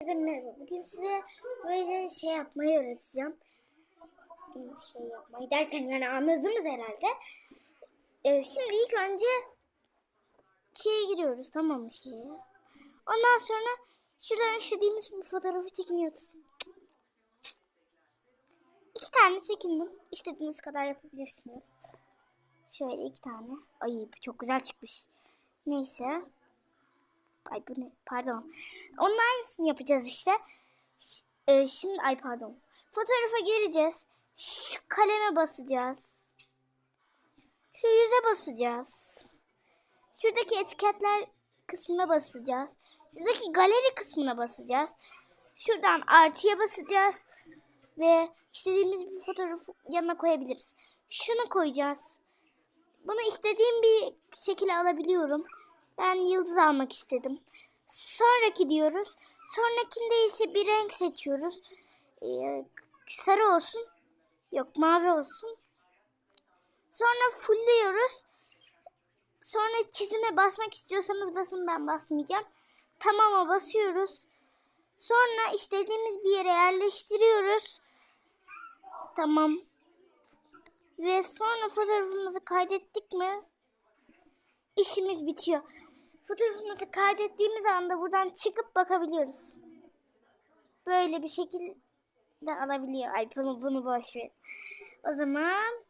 Herkese merhaba. Bugün size böyle şey yapmayı öğreteceğim. Şey yapmayı derken yani anladınız herhalde. Ee, şimdi ilk önce şeye giriyoruz tamam mı şeye. Ondan sonra şuradan istediğimiz bir fotoğrafı çekiniyoruz. İki tane çekindim. İstediğiniz kadar yapabilirsiniz. Şöyle iki tane. Ay çok güzel çıkmış. Neyse. Ay bu ne? Pardon. Onun aynısını yapacağız işte. Ş- e, şimdi ay pardon. Fotoğrafa gireceğiz. Şu kaleme basacağız. Şu yüze basacağız. Şuradaki etiketler kısmına basacağız. Şuradaki galeri kısmına basacağız. Şuradan artıya basacağız. Ve istediğimiz bir fotoğrafı yanına koyabiliriz. Şunu koyacağız. Bunu istediğim bir şekilde alabiliyorum. Ben yıldız almak istedim. Sonraki diyoruz. Sonrakinde ise bir renk seçiyoruz. Ee, sarı olsun. Yok mavi olsun. Sonra fullliyoruz. Sonra çizime basmak istiyorsanız basın ben basmayacağım. Tamama basıyoruz. Sonra istediğimiz bir yere yerleştiriyoruz. Tamam. Ve sonra fotoğrafımızı kaydettik mi? işimiz bitiyor. Fotoğrafımızı kaydettiğimiz anda buradan çıkıp bakabiliyoruz. Böyle bir şekilde alabiliyor. Ay bunu, bunu boş ver. O zaman